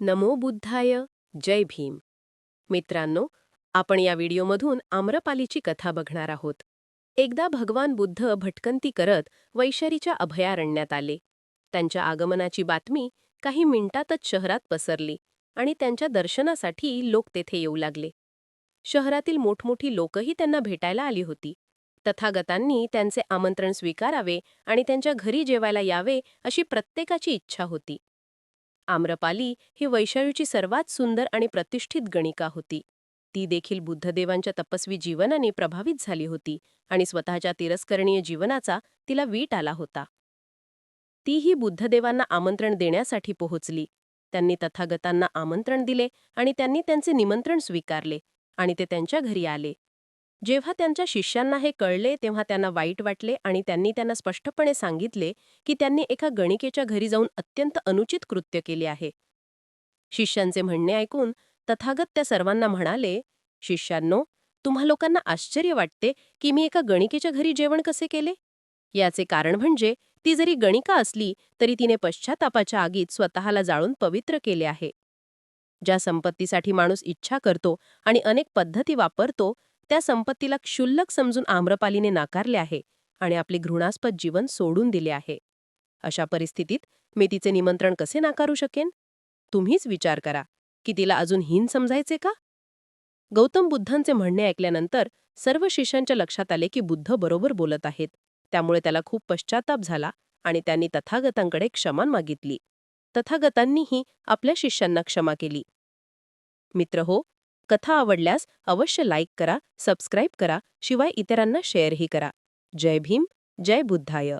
नमो बुद्धाय जय भीम. मित्रांनो आपण या व्हिडिओमधून आम्रपालीची कथा बघणार आहोत. एकदा भगवान बुद्ध भटकंती करत वैशारीच्या अभयारण्यात आले. त्यांच्या आगमनाची बातमी काही मिनिटातच शहरात पसरली आणि त्यांच्या दर्शनासाठी लोक तेथे येऊ लागले. शहरातील मोठमोठी लोकही त्यांना भेटायला आली होती. तथागतांनी त्यांचे आमंत्रण स्वीकारावे आणि त्यांच्या घरी जेवायला यावे अशी प्रत्येकाची इच्छा होती. आम्रपाली ही वैशाळूची सर्वात सुंदर आणि प्रतिष्ठित गणिका होती. ती देखील बुद्धदेवांच्या तपस्वी जीवनाने प्रभावित झाली होती आणि स्वतःच्या तिरस्करणीय जीवनाचा तिला वीट आला होता. तीही बुद्धदेवांना आमंत्रण देण्यासाठी पोहोचली. त्यांनी तथागतांना आमंत्रण दिले आणि त्यांनी त्यांचे निमंत्रण स्वीकारले आणि ते त्यांच्या घरी आले. जेव्हा त्यांच्या शिष्यांना हे कळले तेव्हा त्यांना वाईट वाटले आणि त्यांनी त्यांना स्पष्टपणे सांगितले की त्यांनी एका गणिकेच्या घरी जाऊन अत्यंत अनुचित कृत्य केले आहे. शिष्यांचे म्हणणे ऐकून तथागत त्या सर्वांना म्हणाले शिष्यांनो तुम्हा लोकांना आश्चर्य वाटते की मी एका गणिकेच्या घरी जेवण कसे केले? याचे कारण म्हणजे ती जरी गणिका असली तरी तिने पश्चातापाच्या आगीत स्वतःला जाळून पवित्र केले आहे. ज्या संपत्तीसाठी माणूस इच्छा करतो आणि अनेक पद्धती वापरतो त्या संपत्तीला क्षुल्लक समजून आम्रपालीने नाकारले आहे आणि आपले घृणास्पद जीवन सोडून दिले आहे. अशा परिस्थितीत मी तिचे निमंत्रण कसे नाकारू शकेन? तुम्हीच विचार करा. की तिला अजून हीन समजायचे का? गौतम बुद्धांचे म्हणणे ऐकल्यानंतर सर्व शिष्यांच्या लक्षात आले की बुद्ध बरोबर बोलत आहेत. त्यामुळे त्याला खूप पश्चाताप झाला आणि त्यांनी तथागतांकडे क्षमा मागितली. तथागतांनीही आपल्या शिष्यांना क्षमा केली. मित्र हो कथा आवडल्यास अवश्य लाईक करा सबस्क्राईब करा शिवाय इतरांना शेअरही करा. जय भीम जय बुद्धाय.